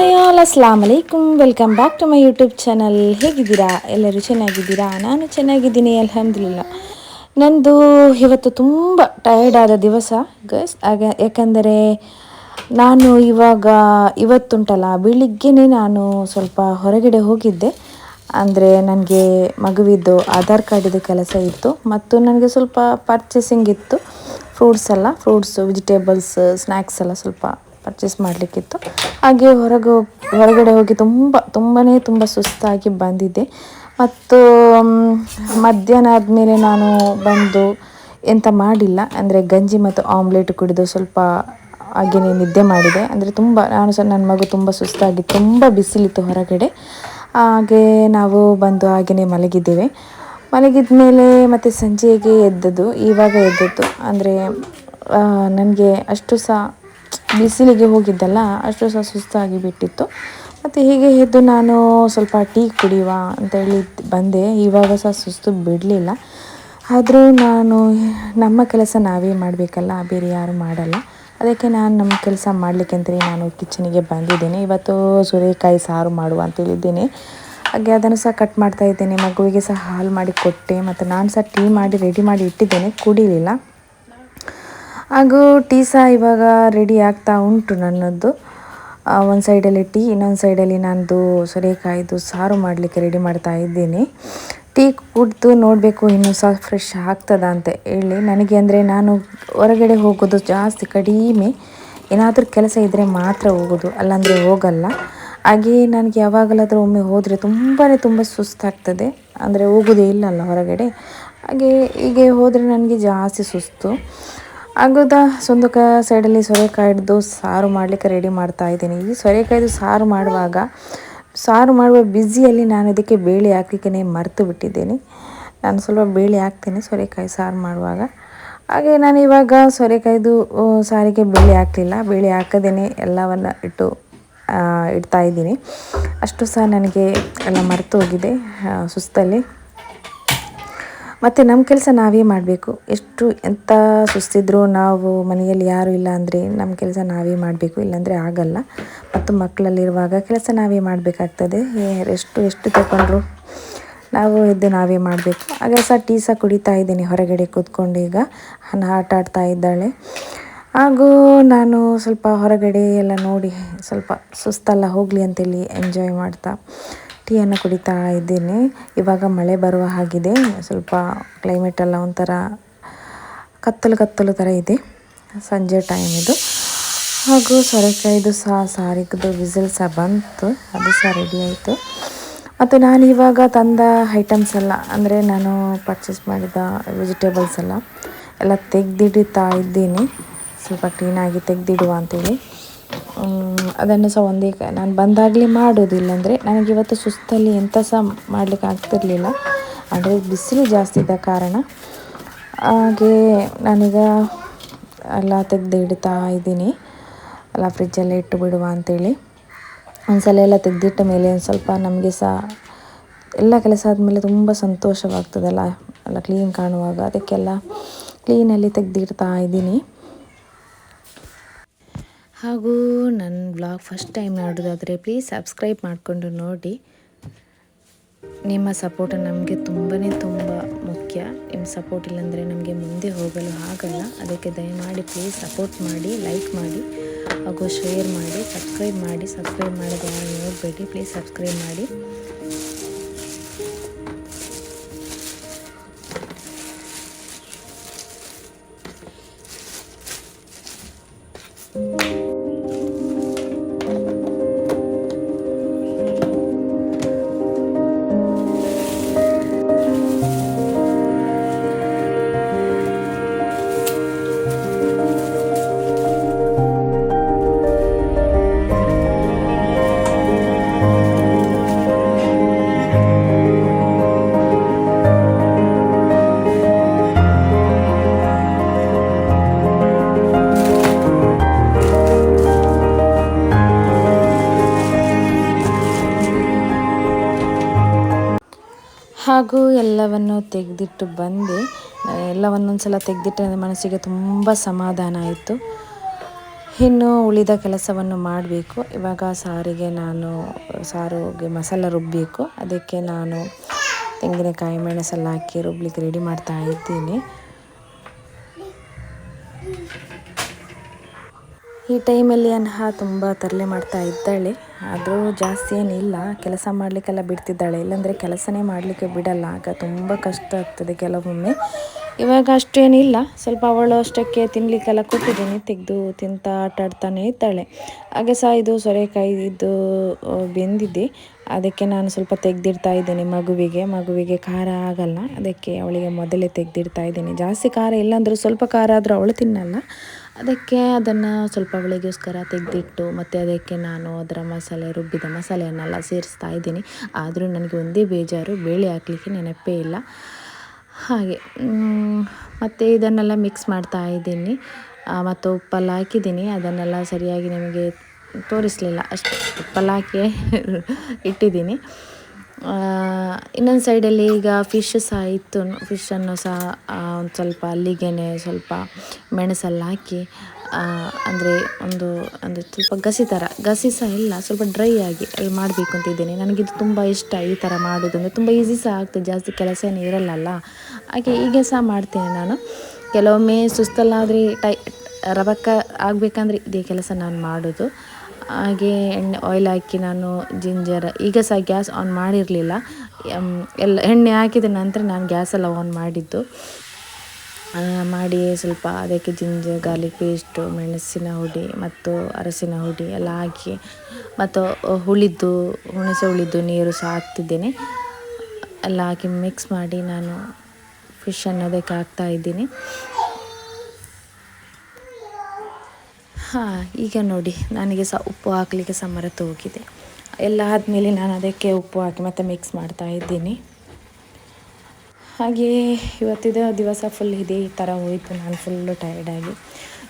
Hi all, ಅಸ್ಲಾಮ್ ಅಲೈಕುಮ್. Welcome back to my YouTube channel ಹೇಗಿದ್ದೀರಾ? ಎಲ್ಲರೂ ಚೆನ್ನಾಗಿದ್ದೀರಾ? ನಾನು ಚೆನ್ನಾಗಿದ್ದೀನಿ, ಅಲ್ಹಮ್ದುಲಿಲ್ಲ. ನಂದು ಇವತ್ತು ತುಂಬ ಟಯರ್ಡ್ ಆದ ದಿವಸ ಗಸ್ ಆಗ ಯಾಕಂದರೆ ನಾನು ಇವಾಗ ಇವತ್ತುಂಟಲ್ಲ, ಬೆಳಿಗ್ಗೆನೇ ನಾನು ಸ್ವಲ್ಪ ಹೊರಗಡೆ ಹೋಗಿದ್ದೆ. ಅಂದರೆ ನನಗೆ ಮಗುವಿದ್ದು ಆಧಾರ್ ಕಾರ್ಡಿದ್ದು ಕೆಲಸ ಇತ್ತು, ಮತ್ತು ನನಗೆ ಸ್ವಲ್ಪ ಪರ್ಚೇಸಿಂಗ್ ಇತ್ತು. ಫ್ರೂಟ್ಸ್ ಎಲ್ಲ ಫ್ರೂಟ್ಸು ವೆಜಿಟೇಬಲ್ಸ್ ಸ್ನ್ಯಾಕ್ಸ್ ಎಲ್ಲ ಸ್ವಲ್ಪ ಪರ್ಚೇಸ್ ಮಾಡಲಿಕ್ಕಿತ್ತು. ಹಾಗೆ ಹೊರಗೆ, ಹೊರಗಡೆ ಹೋಗಿ ತುಂಬ ತುಂಬಾ ತುಂಬ ಸುಸ್ತಾಗಿ ಬಂದಿದ್ದೆ ಮತ್ತು ಮಧ್ಯಾಹ್ನ ಆದಮೇಲೆ ನಾನು ಬಂದು ಎಂತ ಮಾಡಿಲ್ಲ. ಅಂದರೆ ಗಂಜಿ ಮತ್ತು ಆಮ್ಲೆಟ್ ಕುಡಿದು ಸ್ವಲ್ಪ ಹಾಗೆಯೇ ನಿದ್ದೆ ಮಾಡಿದೆ. ಅಂದರೆ ತುಂಬ, ನಾನು ಸಹ ನನ್ನ ಮಗು ತುಂಬ ಸುಸ್ತಾಗಿ, ತುಂಬ ಬಿಸಿಲಿತ್ತು ಹೊರಗಡೆ. ಹಾಗೆ ನಾವು ಬಂದು ಹಾಗೆಯೇ ಮಲಗಿದ್ದೇವೆ. ಮಲಗಿದ ಮೇಲೆ ಮತ್ತು ಸಂಜೆಗೆ ಎದ್ದದ್ದು, ಇವಾಗ ಎದ್ದದ್ದು. ಅಂದರೆ ನನಗೆ ಅಷ್ಟು ಸಹ ಬಿಸಿಲಿಗೆ ಹೋಗಿದ್ದಲ್ಲ ಅಷ್ಟು ಸಹ ಸುಸ್ತಾಗಿ ಬಿಟ್ಟಿತ್ತು. ಮತ್ತು ಹೀಗೆ ಎದ್ದು ನಾನು ಸ್ವಲ್ಪ ಟೀ ಕುಡಿಯುವ ಅಂತೇಳಿ ಬಂದೆ. ಇವಾಗ ಸಹ ಸುಸ್ತು ಬಿಡಲಿಲ್ಲ. ಆದರೂ ನಾನು ನಮ್ಮ ಕೆಲಸ ನಾವೇ ಮಾಡಬೇಕಲ್ಲ, ಬೇರೆ ಯಾರು ಮಾಡಲ್ಲ. ಅದಕ್ಕೆ ನಾನು ನಮ್ಮ ಕೆಲಸ ಮಾಡಲಿಕ್ಕೆ ಅಂತೇಳಿ ನಾನು ಕಿಚನಿಗೆ ಬಂದಿದ್ದೇನೆ. ಇವತ್ತು ಸೂರ್ಯಕಾಯಿ ಸಾರು ಮಾಡುವ ಅಂತೇಳಿದ್ದೇನೆ ಹಾಗೆ ಅದನ್ನು ಸಹ ಕಟ್ ಮಾಡ್ತಾ ಇದ್ದೇನೆ. ಮಗುವಿಗೆ ಸಹ ಹಾಲು ಮಾಡಿ ಕೊಟ್ಟೆ. ಮತ್ತು ನಾನು ಸಹ ಟೀ ಮಾಡಿ, ರೆಡಿ ಮಾಡಿ ಇಟ್ಟಿದ್ದೇನೆ. ಕುಡಿಲಿಲ್ಲ. ಹಾಗೂ ಟೀ ಸಹ ಇವಾಗ ರೆಡಿ ಆಗ್ತಾ ಉಂಟು ನನ್ನದು ಒಂದು ಸೈಡಲ್ಲಿ ಟೀ, ಇನ್ನೊಂದು ಸೈಡಲ್ಲಿ ನಂದು ಸೋರೆಕಾಯಿದು ಸಾರು ಮಾಡಲಿಕ್ಕೆ ರೆಡಿ ಮಾಡ್ತಾ ಇದ್ದೀನಿ. ಟೀ ಕುಡಿದು ನೋಡಬೇಕು, ಇನ್ನೂ ಸಹ ಫ್ರೆಶ್ ಆಗ್ತದ ಅಂತ ಹೇಳಿ. ನನಗೆ ಅಂದರೆ ನಾನು ಹೊರಗಡೆ ಹೋಗೋದು ಜಾಸ್ತಿ ಕಡಿಮೆ. ಏನಾದರೂ ಕೆಲಸ ಇದ್ದರೆ ಮಾತ್ರ ಹೋಗೋದು, ಅಲ್ಲಾಂದರೆ ಹೋಗಲ್ಲ. ಹಾಗೆ ನನಗೆ ಯಾವಾಗಲಾದರೂ ಒಮ್ಮೆ ಹೋದರೆ ತುಂಬಾ ತುಂಬ ಸುಸ್ತಾಗ್ತದೆ. ಅಂದರೆ ಹೋಗೋದೇ ಇಲ್ಲಲ್ಲ ಹೊರಗಡೆ. ಹಾಗೆ ಹೀಗೆ ಹೋದರೆ ನನಗೆ ಜಾಸ್ತಿ ಸುಸ್ತು. ಆಗೋದ? ಸೊಂದಕ ಸೈಡಲ್ಲಿ ಸೋರೆಕಾಯಿದು ಸಾರು ಮಾಡಲಿಕ್ಕೆ ರೆಡಿ ಮಾಡ್ತಾ ಇದ್ದೀನಿ. ಈ ಸೊರೆಕಾಯ್ದು ಸಾರು ಮಾಡುವಾಗ, ಸಾರು ಮಾಡುವ ಬಿಸಿಯಲ್ಲಿ ನಾನು ಇದಕ್ಕೆ ಬೇಳೆ ಹಾಕಲಿಕ್ಕೆ ಮರೆತು ಬಿಟ್ಟಿದ್ದೇನೆ. ನಾನು ಸ್ವಲ್ಪ ಬೇಳೆ ಹಾಕ್ತೀನಿ ಸೊರೆಕಾಯಿ ಸಾರು ಮಾಡುವಾಗ. ಹಾಗೆ ನಾನು ಇವಾಗ ಸೊರೆಕಾಯ್ದು ಸಾರಿಗೆ ಬೇಳೆ ಹಾಕಲಿಲ್ಲ. ಬೇಳೆ ಹಾಕದೇನೆ ಎಲ್ಲವನ್ನು ಇಟ್ಟು ಇಡ್ತಾ ಇದ್ದೀನಿ. ಅಷ್ಟು ಸಹ ನನಗೆ ಎಲ್ಲ ಮರೆತು ಹೋಗಿದೆ ಸುಸ್ತಲ್ಲಿ. ಮತ್ತು ನಮ್ಮ ಕೆಲಸ ನಾವೇ ಮಾಡಬೇಕು. ಎಷ್ಟು ಎಂಥ ಸುಸ್ತಿದ್ರೂ ನಾವು ಮನೆಯಲ್ಲಿ ಯಾರೂ ಇಲ್ಲ ಅಂದರೆ ನಮ್ಮ ಕೆಲಸ ನಾವೇ ಮಾಡಬೇಕು, ಇಲ್ಲಾಂದರೆ ಆಗಲ್ಲ. ಮತ್ತು ಮಕ್ಕಳಲ್ಲಿರುವಾಗ ಕೆಲಸ ನಾವೇ ಮಾಡಬೇಕಾಗ್ತದೆ. ಎಷ್ಟು ಎಷ್ಟು ತಗೊಂಡ್ರು ನಾವು ಇದ್ದು ನಾವೇ ಮಾಡಬೇಕು. ಹಾಗೆ ಸಹ ಟೀ ಸಹ ಕುಡಿತಾ ಇದ್ದೀನಿ ಹೊರಗಡೆ ಕೂತ್ಕೊಂಡು ಈಗ. ಆಟ ಆಡ್ತಾ ಇದ್ದಾಳೆ. ಹಾಗೂ ನಾನು ಸ್ವಲ್ಪ ಹೊರಗಡೆ ಎಲ್ಲ ನೋಡಿ ಸ್ವಲ್ಪ ಸುಸ್ತಲ್ಲ ಹೋಗಲಿ ಅಂತೇಳಿ ಎಂಜಾಯ್ ಮಾಡ್ತಾ ಟೀಯನ್ನು ಕುಡಿತಾ ಇದ್ದೀನಿ. ಇವಾಗ ಮಳೆ ಬರುವ ಹಾಗಿದೆ. ಸ್ವಲ್ಪ ಕ್ಲೈಮೇಟ್ ಎಲ್ಲ ಒಂಥರ ಕತ್ತಲು ಕತ್ತಲು ಥರ ಇದೆ. ಸಂಜೆ ಟೈಮ್ ಇದು. ಹಾಗೂ ಸೊರೆಕಾಯಿದು ಸಹ ಸಾರಿಗದು ವಿಸಿಲ್ ಸಹ ಬಂತು. ಅದು ಸಹ ರೆಡಿ ಆಯಿತು. ಮತ್ತು ನಾನು ಇವಾಗ ತಂದ ಐಟಮ್ಸ್ ಎಲ್ಲ, ಅಂದರೆ ನಾನು ಪರ್ಚೇಸ್ ಮಾಡಿದ ವೆಜಿಟೇಬಲ್ಸ್ ಎಲ್ಲ ಎಲ್ಲ ತೆಗೆದಿಡ್ತಾ ಇದ್ದೀನಿ. ಸ್ವಲ್ಪ ಕ್ಲೀನಾಗಿ ತೆಗೆದಿಡುವ ಅಂತೇಳಿ. ಅದನ್ನು ಸಹ ಒಂದೇ ನಾನು ಬಂದಾಗಲೇ ಮಾಡೋದಿಲ್ಲ ಅಂದರೆ ನನಗೆ ಇವತ್ತು ಸುಸ್ತಲ್ಲಿ ಎಂಥ ಸಹ ಮಾಡಲಿಕ್ಕೆ ಆಗ್ತಿರಲಿಲ್ಲ. ಅಂದರೆ ಬಿಸಿಲು ಜಾಸ್ತಿ ಇದ್ದ ಕಾರಣ. ಹಾಗೆ ನಾನೀಗ ಎಲ್ಲ ತೆಗೆದು ಇಡ್ತಾ ಇದ್ದೀನಿ. ಎಲ್ಲ ಫ್ರಿಜ್ಜಲ್ಲೇ ಇಟ್ಟು ಬಿಡುವ ಅಂತೇಳಿ. ಒಂದ್ಸಲ ಎಲ್ಲ ತೆಗೆದಿಟ್ಟ ಮೇಲೆ ಒಂದು ಸ್ವಲ್ಪ ನಮಗೆ ಸಹ ಎಲ್ಲ ಕೆಲಸ ಆದಮೇಲೆ ತುಂಬ ಸಂತೋಷವಾಗ್ತದಲ್ಲ. ಎಲ್ಲ ಕ್ಲೀನ್ ಕಾಣುವಾಗ ಅದಕ್ಕೆಲ್ಲ ಕ್ಲೀನಲ್ಲಿ ತೆಗೆದಿಡ್ತಾ ಇದ್ದೀನಿ. ಹಾಗೂ ನನ್ನ ಬ್ಲಾಗ್ ಫಸ್ಟ್ ಟೈಮ್ ನೋಡೋದಾದರೆ ಪ್ಲೀಸ್ ಸಬ್ಸ್ಕ್ರೈಬ್ ಮಾಡಿಕೊಂಡು ನೋಡಿ. ನಿಮ್ಮ ಸಪೋರ್ಟ್ ನಮಗೆ ತುಂಬಾ ತುಂಬ ಮುಖ್ಯ. ನಿಮ್ಮ ಸಪೋರ್ಟ್ ಇಲ್ಲಾಂದರೆ ನಮಗೆ ಮುಂದೆ ಹೋಗಲು ಆಗಲ್ಲ. ಅದಕ್ಕೆ ದಯಮಾಡಿ ಪ್ಲೀಸ್ ಸಪೋರ್ಟ್ ಮಾಡಿ ಲೈಕ್ ಮಾಡಿ, ಹಾಗೂ ಶೇರ್ ಮಾಡಿ ಸಬ್ಸ್ಕ್ರೈಬ್ ಮಾಡಿ ಸಬ್ಸ್ಕ್ರೈಬ್ ಯಾರು ನೋಡಬೇಡಿ. ಪ್ಲೀಸ್ ಸಬ್ಸ್ಕ್ರೈಬ್ ಮಾಡಿ. ಹಾಗೂ ಎಲ್ಲವನ್ನು ತೆಗೆದಿಟ್ಟು ಬಂದೆ. ಎಲ್ಲವನ್ನೊಂದು ಸಲ ತೆಗೆದಿಟ್ಟ ಮನಸ್ಸಿಗೆ ತುಂಬ ಸಮಾಧಾನ ಆಯಿತು. ಇನ್ನು ಉಳಿದ ಕೆಲಸವನ್ನು ಮಾಡಬೇಕು. ಇವಾಗ ಸಾರಿಗೆ ನಾನು ಸಾರಿಗೆ ಮಸಾಲ ರುಬ್ಬಬೇಕು ಅದಕ್ಕೆ ನಾನು ತೆಂಗಿನಕಾಯಿ ಮೆಣಸೆಲ್ಲ ಹಾಕಿ ರುಬ್ಲಿಕ್ಕೆ ರೆಡಿ ಮಾಡ್ತಾ ಇದ್ದೀನಿ. ಈ ಟೈಮಲ್ಲಿ ಅನ್ಹ ತುಂಬ ತರಲೆ ಮಾಡ್ತಾ ಇದ್ದಾಳೆ. ಆದರೂ ಜಾಸ್ತಿ ಏನಿಲ್ಲ. ಕೆಲಸ ಮಾಡಲಿಕ್ಕೆಲ್ಲ ಬಿಡ್ತಿದ್ದಾಳೆ. ಇಲ್ಲಾಂದರೆ ಕೆಲಸನೇ ಮಾಡಲಿಕ್ಕೆ ಬಿಡಲ್ಲ. ಆಗ ತುಂಬ ಕಷ್ಟ ಆಗ್ತದೆ ಕೆಲವೊಮ್ಮೆ. ಇವಾಗ ಅಷ್ಟೇನಿಲ್ಲ. ಸ್ವಲ್ಪ ಅವಳು ಅಷ್ಟಕ್ಕೆ ತಿನ್ನಲಿಕ್ಕೆಲ್ಲ ಕೊಟ್ಟಿದ್ದೀನಿ ತೆಗೆದು ತಿಂತ ಆಟ ಆಡ್ತಾನೆ ಇದ್ದಾಳೆ. ಹಾಗೆ ಸಹ ಇದು ಸೊರೆಕಾಯಿ ಇದ್ದು ಬೆಂದಿದೆ. ಅದಕ್ಕೆ ನಾನು ಸ್ವಲ್ಪ ತೆಗೆದಿಡ್ತಾ ಇದ್ದೀನಿ ಮಗುವಿಗೆ. ಮಗುವಿಗೆ ಖಾರ ಆಗಲ್ಲ. ಅದಕ್ಕೆ ಅವಳಿಗೆ ಮೊದಲೇ ತೆಗೆದಿಡ್ತಾ ಇದ್ದೀನಿ. ಜಾಸ್ತಿ ಖಾರ ಇಲ್ಲಾಂದರೂ ಸ್ವಲ್ಪ ಖಾರ ಆದರೂ ಅವಳು ತಿನ್ನಲ್ಲ. ಅದಕ್ಕೆ ಅದನ್ನು ಸ್ವಲ್ಪ ಅವಳಿಗೋಸ್ಕರ ತೆಗೆದಿಟ್ಟು ಮತ್ತು ಅದಕ್ಕೆ ನಾನು ಅದರ ಮಸಾಲೆ, ರುಬ್ಬಿದ ಮಸಾಲೆಯನ್ನೆಲ್ಲ ಸೇರಿಸ್ತಾ ಇದ್ದೀನಿ. ಆದರೂ ನನಗೆ ಒಂದೇ ಬೇಜಾರು. ಬೇಳೆ ಹಾಕಲಿಕ್ಕೆ ನೆನಪೇ ಇಲ್ಲ. ಹಾಗೆ ಮತ್ತು ಇದನ್ನೆಲ್ಲ ಮಿಕ್ಸ್ ಮಾಡ್ತಾ ಇದ್ದೀನಿ. ಮತ್ತು ಉಪ್ಪೆಲ್ಲ ಹಾಕಿದ್ದೀನಿ. ಅದನ್ನೆಲ್ಲ ಸರಿಯಾಗಿ ನಿಮಗೆ ತೋರಿಸಲಿಲ್ಲ. ಅಷ್ಟು, ಉಪ್ಪೆಲ್ಲ ಹಾಕಿ ಇಟ್ಟಿದ್ದೀನಿ. ಇನ್ನೊಂದು ಸೈಡಲ್ಲಿ ಈಗ ಫಿಶ್ ಸಹ ಇತ್ತು. ಫಿಶನ್ನು ಸಹ ಒಂದು ಸ್ವಲ್ಪ ಅಲ್ಲಿಗೆ ಸ್ವಲ್ಪ ಮೆಣಸೆಲ್ಲ ಹಾಕಿ ಅಂದರೆ ಒಂದು, ಅಂದರೆ ಸ್ವಲ್ಪ ಗಸಿ ಥರ ಗಸಿ ಸಹ ಇಲ್ಲ, ಸ್ವಲ್ಪ ಡ್ರೈ ಆಗಿ ಮಾಡಬೇಕು ಅಂತಿದ್ದೇನೆ ನನಗಿದು ತುಂಬ ಇಷ್ಟ ಈ ಥರ ಮಾಡೋದು ಅಂದರೆ ತುಂಬ ಈಸಿ ಸಹ ಆಗ್ತದೆ, ಜಾಸ್ತಿ ಕೆಲಸ ಏನು ಇರಲ್ಲಲ್ಲ. ಹಾಗೆ ಹೀಗೆ ಸಹ ಮಾಡ್ತೇನೆ ನಾನು. ಕೆಲವೊಮ್ಮೆ ಸುಸ್ತಲ್ಲಾದರೆ ಟೈ, ರಬಕ್ಕ ಆಗಬೇಕಂದ್ರೆ ಇದೇ ಕೆಲಸ ನಾನು ಮಾಡೋದು. ಹಾಗೆ ಎಣ್ಣೆ ಆಯಿಲ್ ಹಾಕಿ ನಾನು ಜಿಂಜರ್ ಈಗ ಸಹ ಗ್ಯಾಸ್ ಆನ್ ಮಾಡಿರಲಿಲ್ಲ. ಎಲ್ಲ, ಎಣ್ಣೆ ಹಾಕಿದ ನಂತರ ನಾನು ಗ್ಯಾಸೆಲ್ಲ ಆನ್ ಮಾಡಿದ್ದು. ಮಾಡಿ ಸ್ವಲ್ಪ ಅದಕ್ಕೆ ಜಿಂಜರ್, ಗಾರ್ಲಿಕ್ ಪೇಸ್ಟು, ಮೆಣಸಿನ ಹುಡಿ ಮತ್ತು ಅರಸಿನ ಹುಡಿ ಎಲ್ಲ ಹಾಕಿ ಮತ್ತು ಹುಳಿದ್ದು, ಹುಣಸೆ ಹುಳಿದ್ದು ನೀರು ಸಹ ಹಾಕ್ತಿದ್ದೇನೆ. ಎಲ್ಲ ಹಾಕಿ ಮಿಕ್ಸ್ ಮಾಡಿ ನಾನು ಫಿಶನ್ನು ಅದಕ್ಕೆ ಹಾಕ್ತಾ ಇದ್ದೀನಿ. ಹಾಂ, ಈಗ ನೋಡಿ, ನನಗೆ ಸಹ ಉಪ್ಪು ಹಾಕಲಿಕ್ಕೆ ಸಹ ಮರೆತು ಹೋಗಿದೆ. ಎಲ್ಲ ಆದಮೇಲೆ ನಾನು ಅದಕ್ಕೆ ಉಪ್ಪು ಹಾಕಿ ಮತ್ತೆ ಮಿಕ್ಸ್ ಮಾಡ್ತಾ ಇದ್ದೀನಿ. ಹಾಗೆ ಇವತ್ತಿದ ದಿವಸ ಫುಲ್ ಇದೇ ಥರ ಹೋಯಿತು. ನಾನು ಫುಲ್ಲು ಟಯರ್ಡಾಗಿ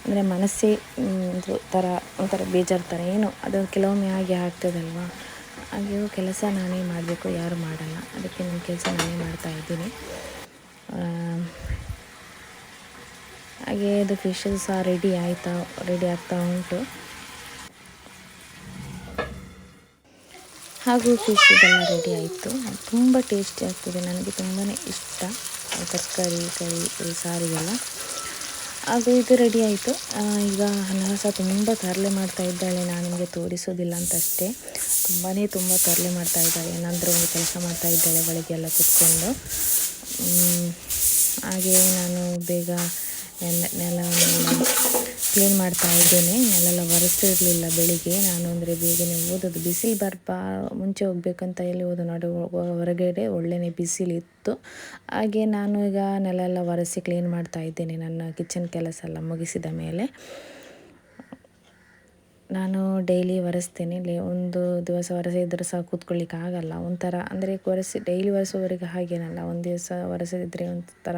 ಅಂದರೆ ಮನಸ್ಸೇ ಒಂದು ಥರ ಒಂಥರ ಬೇಜಾರು ಥರ ಏನು, ಅದು ಕೆಲವೊಮ್ಮೆ ಆಗಿ ಆಗ್ತದಲ್ವ? ಹಾಗೆಯೂ ಕೆಲಸ ನಾನೇ ಮಾಡಬೇಕು, ಯಾರು ಮಾಡಲ್ಲ. ಅದಕ್ಕೆ ನನ್ನ ಕೆಲಸ ನಾನೇ ಮಾಡ್ತಾ ಇದ್ದೀನಿ. ಹಾಗೆ ಅದು ಫಿಶಸ್ ಸಹ ರೆಡಿ ಆಯಿತಾ ರೆಡಿ ಆಗ್ತಾ ಉಂಟು. ಹಾಗೂ ಫಿಶ್ ಇದೆಲ್ಲ ರೆಡಿ ಆಯಿತು. ತುಂಬ ಟೇಸ್ಟಿ ಆಗ್ತದೆ. ನನಗೆ ತುಂಬಾ ಇಷ್ಟ. ತರಕಾರಿ, ಕರಿ ಸಾರಿಗೆಲ್ಲ. ಹಾಗೂ ಇದು ರೆಡಿ ಆಯಿತು. ಈಗ ಅನ್ನ ಸಹ ತುಂಬ ತರಲೆ ಮಾಡ್ತಾ ಇದ್ದಾಳೆ. ನಾನು ನಿಮಗೆ ತೋರಿಸೋದಿಲ್ಲ ಅಂತ ಅಷ್ಟೇ ತುಂಬಾ ತುಂಬ ತರಲೆ ಮಾಡ್ತಾ ಇದ್ದಾಳೆ. ಏನಾದರೂ ಒಂದು ಕೆಲಸ ಮಾಡ್ತಾ ಇದ್ದಾಳೆ ಒಳಗೆಲ್ಲ ಕುತ್ಕೊಂಡು. ಹಾಗೆ ನಾನು ಬೇಗ ನೆಲ ನೆಲವನ್ನು ಕ್ಲೀನ್ ಮಾಡ್ತಾ ಇದ್ದೇನೆ. ನೆಲೆಲ್ಲ ಒರೆಸಿರಲಿಲ್ಲ ಬೆಳಿಗ್ಗೆ. ನಾನು ಅಂದರೆ ಬೇಗನೆ ಓದೋದು. ಬಿಸಿಲು ಬರ್ಬಾ ಮುಂಚೆ ಹೋಗ್ಬೇಕಂತ ಎಲ್ಲಿ ಓದೋ? ನಡು ಹೊರಗಡೆ ಒಳ್ಳೆಯೇ ಬಿಸಿಲಿತ್ತು ಹಾಗೆ ನಾನು ಈಗ ನೆಲ ಎಲ್ಲ ಒರೆಸಿ ಕ್ಲೀನ್ ಮಾಡ್ತಾ ಇದ್ದೇನೆ ನನ್ನ ಕಿಚನ್ ಕೆಲಸ ಎಲ್ಲ ಮುಗಿಸಿದ ಮೇಲೆ. ನಾನು ಡೈಲಿ ಒರೆಸ್ತೇನೆ. ಇಲ್ಲಿ ಒಂದು ದಿವಸ ಒರೆಸಿದ್ರೆ ಸಹ ಕೂತ್ಕೊಳ್ಳಿಕ್ಕೆ ಆಗಲ್ಲ. ಒಂಥರ ಅಂದರೆ ಒರೆಸಿ, ಡೈಲಿ ಒರೆಸೋವರೆಗೆ ಹಾಗೇನಲ್ಲ. ಒಂದು ದಿವಸ ಒರೆಸದಿದ್ದರೆ ಒಂಥರ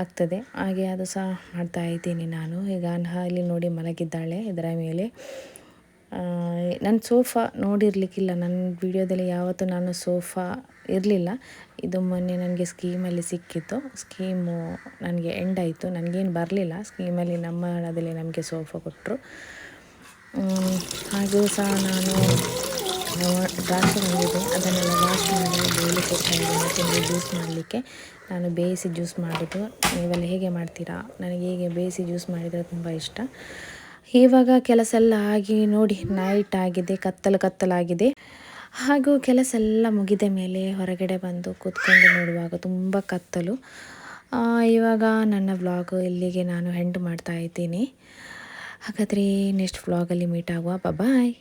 ಆಗ್ತದೆ. ಹಾಗೆ ಅದು ಸಹ ಮಾಡ್ತಾ ಇದ್ದೀನಿ ನಾನು. ಈಗ ಅನ್ಹ ಇಲ್ಲಿ ನೋಡಿ ಮಲಗಿದ್ದಾಳೆ ಇದರ ಮೇಲೆ. ನನ್ನ ಸೋಫಾ ನೋಡಿರಲಿಕ್ಕಿಲ್ಲ. ನನ್ನ ವಿಡಿಯೋದಲ್ಲಿ ಯಾವತ್ತೂ ನಾನು ಸೋಫಾ ಇರಲಿಲ್ಲ. ಇದು ಮೊನ್ನೆ ನನಗೆ ಸ್ಕೀಮಲ್ಲಿ ಸಿಕ್ಕಿತ್ತು. ಸ್ಕೀಮು ನನಗೆ ಎಂಡ್ ಆಯಿತು. ನನಗೇನು ಬರಲಿಲ್ಲ. ಸ್ಕೀಮಲ್ಲಿ ನಮ್ಮ ಹಣದಲ್ಲಿ ನಮಗೆ ಸೋಫಾ ಕೊಟ್ಟರು ಹಾಗೂ ಸಹ ನಾನು ದ್ರಾಕ್ಷಿ ಬಂದಿದೆ ಅದನ್ನೆಲ್ಲ ವಾಶ್ ಮಾಡಿ ಬೇಯಲಿಕ್ಕೆ ಇದ್ದೀನಿ. ಜ್ಯೂಸ್ ಮಾಡಲಿಕ್ಕೆ. ನಾನು ಬೇಯಿಸಿ ಜ್ಯೂಸ್ ಮಾಡಿದ್ದು. ನೀವೆಲ್ಲ ಹೇಗೆ ಮಾಡ್ತೀರಾ? ನನಗೆ ಹೀಗೆ ಬೇಯಿಸಿ ಜ್ಯೂಸ್ ಮಾಡಿದರೆ ತುಂಬ ಇಷ್ಟ. ಇವಾಗ ಕೆಲಸ ಎಲ್ಲ ಆಗಿ ನೋಡಿ ನೈಟ್ ಆಗಿದೆ, ಕತ್ತಲು ಕತ್ತಲಾಗಿದೆ. ಹಾಗೂ ಕೆಲಸ ಎಲ್ಲ ಮುಗಿದ ಮೇಲೆ ಹೊರಗಡೆ ಬಂದು ಕೂತ್ಕೊಂಡು ನೋಡುವಾಗ ತುಂಬ ಕತ್ತಲು. ಇವಾಗ ನನ್ನ ವ್ಲಾಗು ಇಲ್ಲಿಗೆ ನಾನು ಹೆಂಡ್ ಮಾಡ್ತಾ ಇದ್ದೀನಿ. ಹಾಗಾದರೆ ನೆಕ್ಸ್ಟ್ ವ್ಲಾಗಲ್ಲಿ ಮೀಟ್ ಆಗುವ. ಬಾಯ್